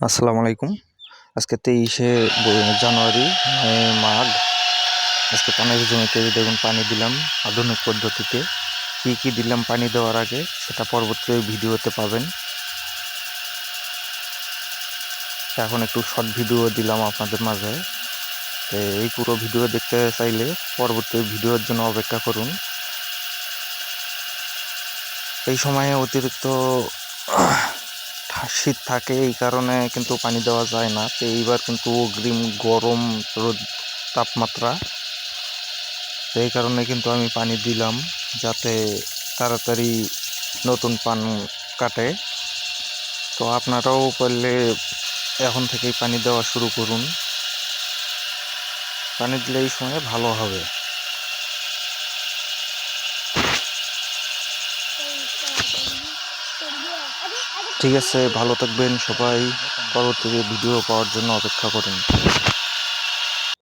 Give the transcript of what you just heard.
আসসালামু আলাইকুম। আজকে তেইশে জানুয়ারি মাঘ। আজকে পানের জমিতে দেখুন, পানি দিলাম আধুনিক পদ্ধতিতে। কি কি দিলাম পানি দেওয়ার আগে, সেটা পরবর্তী ভিডিওতে পাবেন। এখন একটু শর্ট ভিডিও দিলাম আপনাদের মাঝে। তো এই পুরো ভিডিও দেখতে চাইলে পরবর্তী ভিডিওর জন্য অপেক্ষা করুন। এই সময়ে অতিরিক্ত শীত থাকে, এই কারণে কিন্তু পানি দেওয়া যায় না। তো এইবার কিন্তু অগ্রিম গরম রোদ তাপমাত্রা। তো এই কারণে কিন্তু আমি পানি দিলাম যাতে তাড়াতাড়ি নতুন পান কাটে। তো আপনারাও পারলে এখন থেকেই পানি দেওয়া শুরু করুন। পানি দিলে এই সময় ভালো হবে। ঠিক আছে ভালো থাকবেন সবাই। পরবর্তী ভিডিও পাওয়ার জন্য অপেক্ষা করুন।